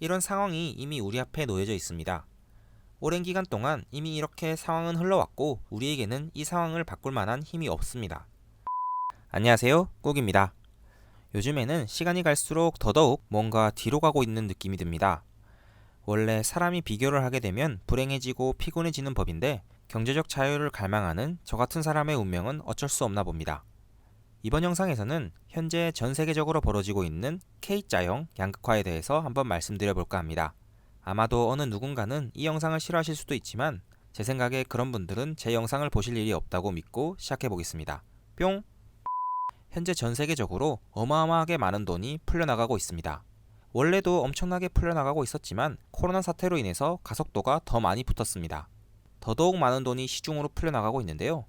이런 상황이 이미 우리 앞에 놓여져 있습니다. 오랜 기간 동안 이미 이렇게 상황은 흘러왔고 우리에게는 이 상황을 바꿀 만한 힘이 없습니다. 안녕하세요. 꾹입니다. 요즘에는 시간이 갈수록 더더욱 뭔가 뒤로 가고 있는 느낌이 듭니다. 원래 사람이 비교를 하게 되면 불행해지고 피곤해지는 법인데 경제적 자유를 갈망하는 저 같은 사람의 운명은 어쩔 수 없나 봅니다. 이번 영상에서는 현재 전 세계적으로 벌어지고 있는 K자형 양극화에 대해서 한번 말씀드려 볼까 합니다. 아마도 어느 누군가는 이 영상을 싫어하실 수도 있지만 제 생각에 그런 분들은 제 영상을 보실 일이 없다고 믿고 시작해 보겠습니다. 뿅! 현재 전 세계적으로 어마어마하게 많은 돈이 풀려나가고 있습니다. 원래도 엄청나게 풀려나가고 있었지만 코로나 사태로 인해서 가속도가 더 많이 붙었습니다. 더더욱 많은 돈이 시중으로 풀려나가고 있는데요.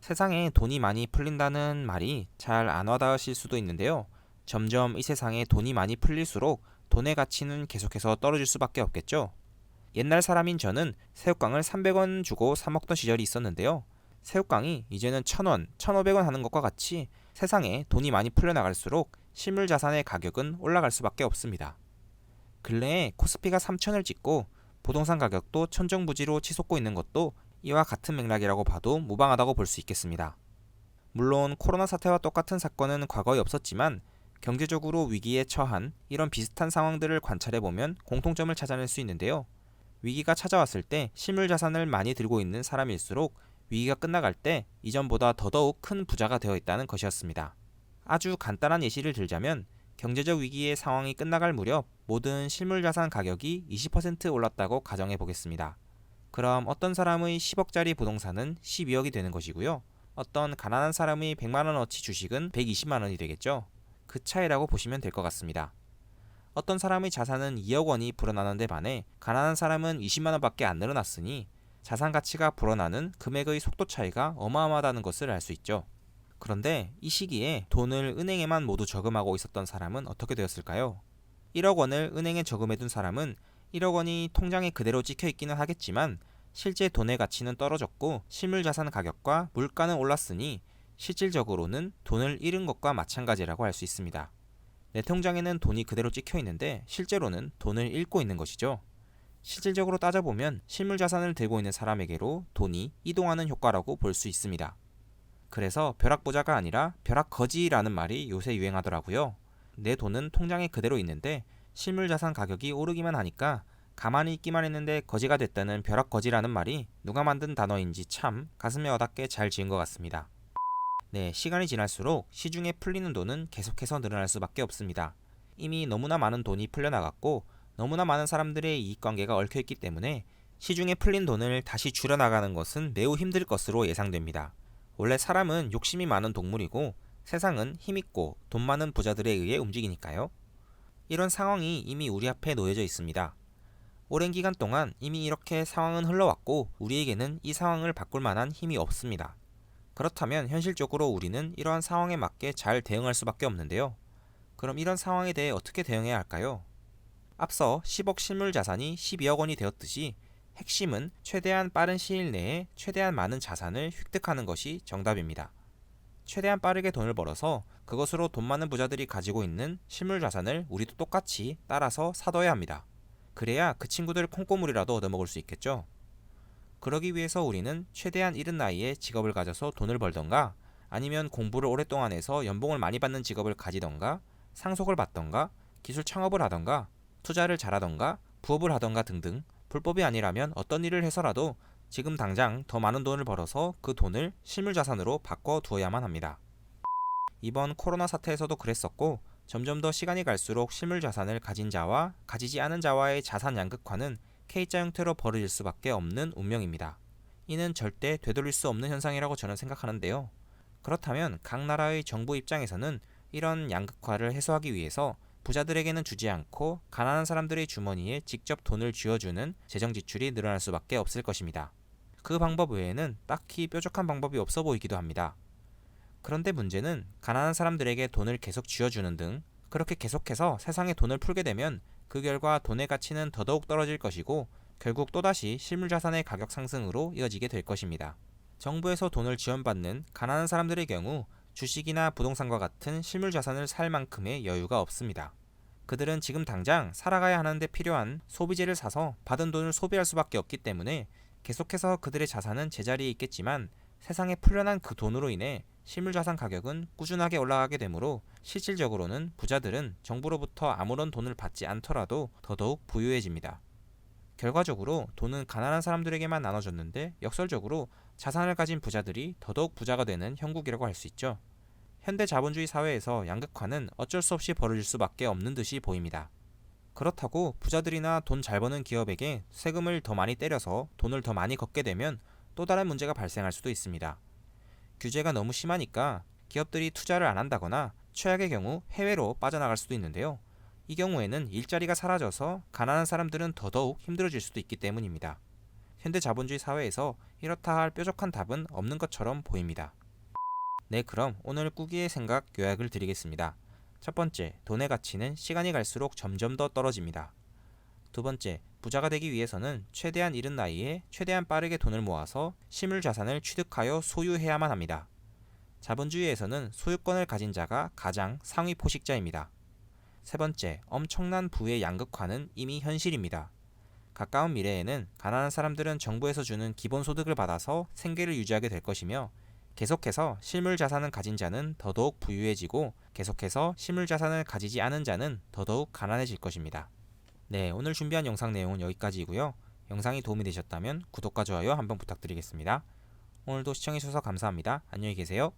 세상에 돈이 많이 풀린다는 말이 잘 안 와닿으실 수도 있는데요. 점점 이 세상에 돈이 많이 풀릴수록 돈의 가치는 계속해서 떨어질 수밖에 없겠죠. 옛날 사람인 저는 새우깡을 300원 주고 사 먹던 시절이 있었는데요. 새우깡이 이제는 1000원, 1500원 하는 것과 같이 세상에 돈이 많이 풀려나갈수록 실물 자산의 가격은 올라갈 수밖에 없습니다. 근래에 코스피가 3000을 찍고 부동산 가격도 천정부지로 치솟고 있는 것도 이와 같은 맥락이라고 봐도 무방하다고 볼 수 있겠습니다. 물론 코로나 사태와 똑같은 사건은 과거에 없었지만 경제적으로 위기에 처한 이런 비슷한 상황들을 관찰해 보면 공통점을 찾아낼 수 있는데요. 위기가 찾아왔을 때 실물 자산을 많이 들고 있는 사람일수록 위기가 끝나갈 때 이전보다 더더욱 큰 부자가 되어 있다는 것이었습니다. 아주 간단한 예시를 들자면 경제적 위기의 상황이 끝나갈 무렵 모든 실물 자산 가격이 20% 올랐다고 가정해 보겠습니다. 그럼 어떤 사람의 10억짜리 부동산은 12억이 되는 것이고요. 어떤 가난한 사람의 100만원어치 주식은 120만원이 되겠죠. 그 차이라고 보시면 될 것 같습니다. 어떤 사람의 자산은 2억 원이 불어나는데 반해 가난한 사람은 20만 원밖에 안 늘어났으니 자산 가치가 불어나는 금액의 속도 차이가 어마어마하다는 것을 알 수 있죠. 그런데 이 시기에 돈을 은행에만 모두 저금하고 있었던 사람은 어떻게 되었을까요? 1억 원을 은행에 저금해둔 사람은 1억 원이 통장에 그대로 찍혀 있기는 하겠지만 실제 돈의 가치는 떨어졌고 실물 자산 가격과 물가는 올랐으니 실질적으로는 돈을 잃은 것과 마찬가지라고 할 수 있습니다. 내 통장에는 돈이 그대로 찍혀 있는데 실제로는 돈을 잃고 있는 것이죠. 실질적으로 따져보면 실물 자산을 들고 있는 사람에게로 돈이 이동하는 효과라고 볼 수 있습니다. 그래서 벼락부자가 아니라 벼락거지라는 말이 요새 유행하더라고요. 내 돈은 통장에 그대로 있는데 실물 자산 가격이 오르기만 하니까 가만히 있기만 했는데 거지가 됐다는 벼락거지라는 말이 누가 만든 단어인지 참 가슴에 와닿게 잘 지은 것 같습니다. 네, 시간이 지날수록 시중에 풀리는 돈은 계속해서 늘어날 수밖에 없습니다. 이미 너무나 많은 돈이 풀려나갔고 너무나 많은 사람들의 이익관계가 얽혀있기 때문에 시중에 풀린 돈을 다시 줄여나가는 것은 매우 힘들 것으로 예상됩니다. 원래 사람은 욕심이 많은 동물이고 세상은 힘있고 돈 많은 부자들에 의해 움직이니까요. 이런 상황이 이미 우리 앞에 놓여져 있습니다. 오랜 기간 동안 이미 이렇게 상황은 흘러왔고 우리에게는 이 상황을 바꿀 만한 힘이 없습니다. 그렇다면 현실적으로 우리는 이러한 상황에 맞게 잘 대응할 수밖에 없는데요. 그럼 이런 상황에 대해 어떻게 대응해야 할까요? 앞서 10억 실물 자산이 12억 원이 되었듯이 핵심은 최대한 빠른 시일 내에 최대한 많은 자산을 획득하는 것이 정답입니다. 최대한 빠르게 돈을 벌어서 그것으로 돈 많은 부자들이 가지고 있는 실물 자산을 우리도 똑같이 따라서 사둬야 합니다. 그래야 그 친구들 콩고물이라도 얻어먹을 수 있겠죠. 그러기 위해서 우리는 최대한 이른 나이에 직업을 가져서 돈을 벌던가 아니면 공부를 오랫동안 해서 연봉을 많이 받는 직업을 가지던가 상속을 받던가 기술 창업을 하던가 투자를 잘하던가 부업을 하던가 등등 불법이 아니라면 어떤 일을 해서라도 지금 당장 더 많은 돈을 벌어서 그 돈을 실물 자산으로 바꿔 두어야만 합니다. 이번 코로나 사태에서도 그랬었고 점점 더 시간이 갈수록 실물 자산을 가진 자와 가지지 않은 자와의 자산 양극화는 K자 형태로 벌어질 수밖에 없는 운명입니다. 이는 절대 되돌릴 수 없는 현상이라고 저는 생각하는데요. 그렇다면 각 나라의 정부 입장에서는 이런 양극화를 해소하기 위해서 부자들에게는 주지 않고 가난한 사람들의 주머니에 직접 돈을 쥐어주는 재정 지출이 늘어날 수밖에 없을 것입니다. 그 방법 외에는 딱히 뾰족한 방법이 없어 보이기도 합니다. 그런데 문제는 가난한 사람들에게 돈을 계속 쥐어주는 등 그렇게 계속해서 세상에 돈을 풀게 되면 그 결과 돈의 가치는 더더욱 떨어질 것이고 결국 또다시 실물자산의 가격 상승으로 이어지게 될 것입니다. 정부에서 돈을 지원받는 가난한 사람들의 경우 주식이나 부동산과 같은 실물자산을 살 만큼의 여유가 없습니다. 그들은 지금 당장 살아가야 하는데 필요한 소비재를 사서 받은 돈을 소비할 수밖에 없기 때문에 계속해서 그들의 자산은 제자리에 있겠지만 세상에 풀려난 그 돈으로 인해 실물자산 가격은 꾸준하게 올라가게 되므로 실질적으로는 부자들은 정부로부터 아무런 돈을 받지 않더라도 더더욱 부유해집니다. 결과적으로 돈은 가난한 사람들에게만 나눠졌는데 역설적으로 자산을 가진 부자들이 더더욱 부자가 되는 형국이라고 할 수 있죠. 현대 자본주의 사회에서 양극화는 어쩔 수 없이 벌어질 수밖에 없는 듯이 보입니다. 그렇다고 부자들이나 돈 잘 버는 기업에게 세금을 더 많이 때려서 돈을 더 많이 걷게 되면 또 다른 문제가 발생할 수도 있습니다. 규제가 너무 심하니까 기업들이 투자를 안 한다거나 최악의 경우 해외로 빠져나갈 수도 있는데요. 이 경우에는 일자리가 사라져서 가난한 사람들은 더더욱 힘들어질 수도 있기 때문입니다. 현대 자본주의 사회에서 이렇다 할 뾰족한 답은 없는 것처럼 보입니다. 네, 그럼 오늘 꾸기의 생각 요약을 드리겠습니다. 첫 번째, 돈의 가치는 시간이 갈수록 점점 더 떨어집니다. 두 번째, 부자가 되기 위해서는 최대한 이른 나이에 최대한 빠르게 돈을 모아서 실물 자산을 취득하여 소유해야만 합니다. 자본주의에서는 소유권을 가진 자가 가장 상위 포식자입니다. 세 번째, 엄청난 부의 양극화는 이미 현실입니다. 가까운 미래에는 가난한 사람들은 정부에서 주는 기본소득을 받아서 생계를 유지하게 될 것이며 계속해서 실물 자산을 가진 자는 더더욱 부유해지고 계속해서 실물 자산을 가지지 않은 자는 더더욱 가난해질 것입니다. 네, 오늘 준비한 영상 내용은 여기까지이고요. 영상이 도움이 되셨다면 구독과 좋아요 한번 부탁드리겠습니다. 오늘도 시청해주셔서 감사합니다. 안녕히 계세요.